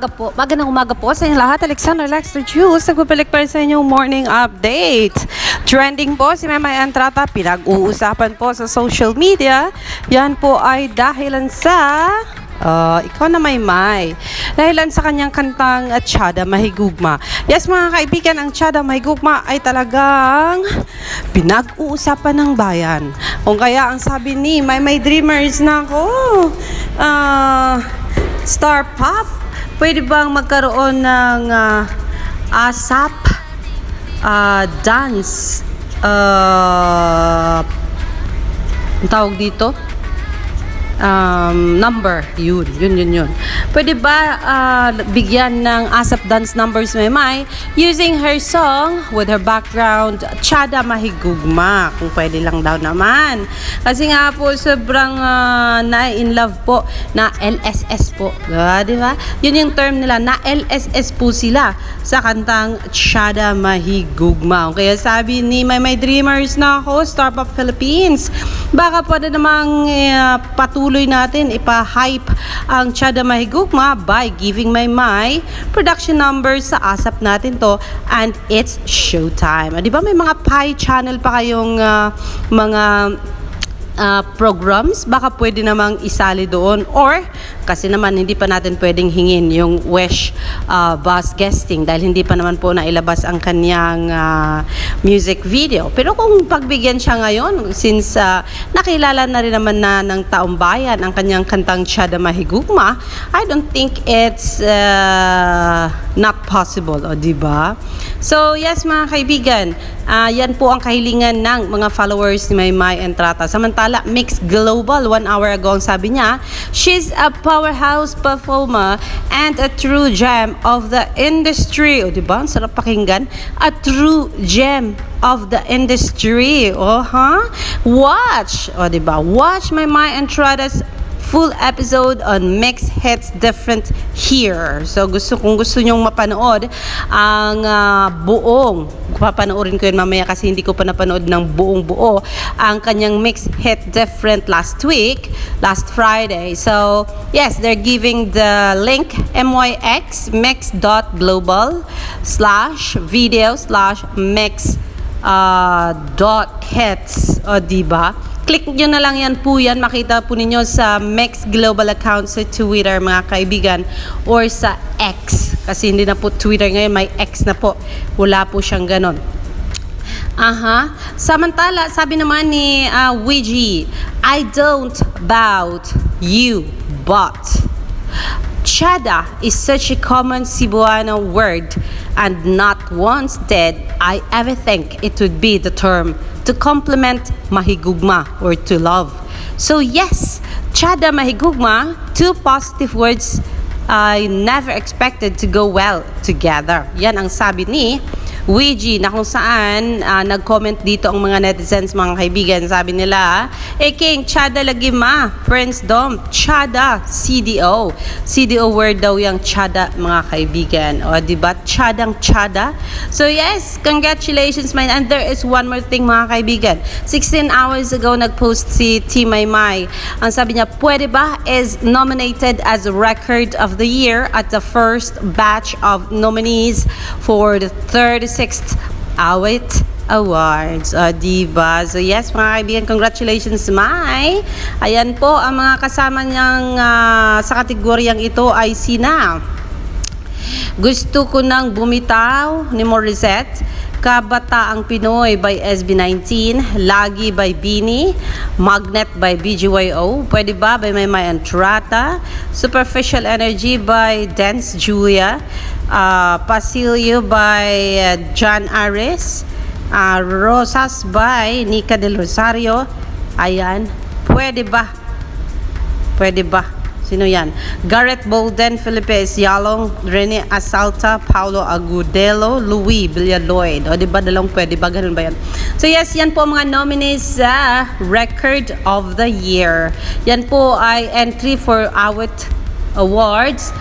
umaga po. Magandang umaga po sa inyo lahat. Alexander Lexter Jules. Nagpapalik para sa inyong morning update. Trending po si Memay Antrata. Pinag-uusapan po sa social media. Yan po ay dahilan sa... Uh, ikaw na may may. Dahilan sa kanyang kantang uh, Chada Mahigugma. Yes mga kaibigan, ang Chada Mahigugma ay talagang pinag-uusapan ng bayan. Kung kaya ang sabi ni May May Dreamers na ako, ah, Star Pop, pwede bang magkaroon ng ah, ASAP ah, dance uh, tawag dito? Um, number. Yun, yun, yun, yun. Pwede ba ah, bigyan ng ASAP dance numbers may may using her song with her background Chada Mahigugma. Kung pwede lang daw naman. Kasi nga po sobrang ah, na-in love po na LSS po. Ah, di ba? Yun yung term nila na LSS po sila sa kantang Chada Mahigugma. Kaya sabi ni My My Dreamers na ako, Star Pop Philippines, baka pwede namang eh, patuloy natin ipa-hype ang Chada Mahigugma by giving my my production numbers sa ASAP natin to and it's showtime. Ah, Di ba may mga pie channel pa kayong ah, mga ah, programs, baka pwede namang isali doon or kasi naman hindi pa natin pwedeng hingin yung Wish ah, bus guesting dahil hindi pa naman po nailabas ang kanyang ah, music video. Pero kung pagbigyan siya ngayon, since ah, nakilala na rin naman na ng taong bayan ang kanyang kantang Chada Mahigugma, I don't think it's ah, not possible, o di ba? So, yes mga kaibigan, ah, yan po ang kahilingan ng mga followers ni Maymay Entrata. Samantala, Mix Global, one hour ago, ang sabi niya, she's a powerhouse performer and a true gem of the industry. O, di ba? Ang sarap pakinggan. A true gem of the industry. O, ha? Watch! O, di ba? Watch Maymay Entrata's full episode on Mix Hits Different here. So gusto kung gusto nyong mapanood ang ah, buong papanoorin ko yun mamaya kasi hindi ko pa napanood ng buong buo ang kanyang Mix Hit Different last week, last Friday. So, yes, they're giving the link myx mix.global slash video slash mix uh, dot hits. O, diba? Click nyo na lang yan po yan. Makita po ninyo sa Mex Global account sa Twitter, mga kaibigan. Or sa X. Kasi hindi na po Twitter ngayon, may X na po. Wala po siyang ganon. Aha. Samantala, sabi naman ni uh, Ouija, I don't bout you, but Chada is such a common Cebuano word and not once did I ever think it would be the term to complement mahigugma or to love. So yes, Chada mahigugma, two positive words I never expected to go well together. Yan ang sabi ni Ouija na kung saan ah, nag-comment dito ang mga netizens, mga kaibigan. Sabi nila, eh King, Chada lagi ma, Prince Dom, Chada, CDO. CDO word daw yung Chada, mga kaibigan. O, ba? Chadang Chada. So yes, congratulations, man. And there is one more thing, mga kaibigan. 16 hours ago, nag-post si T. Maymay. Ang sabi niya, pwede ba is nominated as Record of the Year at the first batch of nominees for the 36th Awit Awards. O, diba? So, yes, mga kaibigan, congratulations, Mai. Ayan po, ang mga kasama niyang ah, sa kategoryang ito ay sina. Gusto ko nang bumitaw ni Morissette. Kabataang Pinoy by SB19, Lagi by Bini, Magnet by BGYO, Pwede ba by Maymay Antrata, Superficial Energy by Dance Julia, uh, Pasilio by John Ares, uh, Rosas by Nika Del Rosario, ayan, pwede ba? Pwede ba? Sino yan? Garrett Bolden, Felipe Yalong, Rene Asalta, Paulo Agudelo, Louis Villaloid. O, di ba dalawang pwede ba? Ganun ba yan? So, yes, yan po mga nominees sa Record of the Year. Yan po ay entry for Awit Awards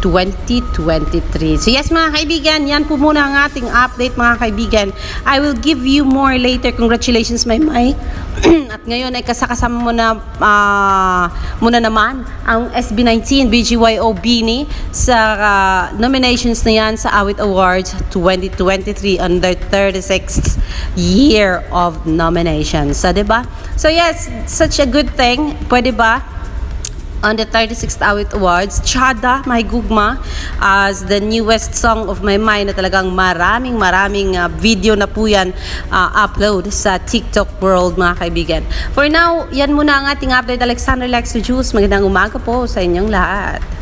2023. So yes mga kaibigan, yan po muna ang ating update mga kaibigan. I will give you more later. Congratulations Maymay. At ngayon ay kasakasama mo na ah, muna naman ang SB19 BGYO Bini sa ah, nominations na yan sa Awit Awards 2023 on their 36th year of nominations. So, 'di ba? So yes, such a good thing. Pwede ba? On the 36th Awit Awards, Chada Mahigugma as the newest song of my mind na talagang maraming maraming uh, video na po yan uh, upload sa TikTok world mga kaibigan. For now, yan muna ang ating update. Alexander Lex Juice. Magandang umaga po sa inyong lahat.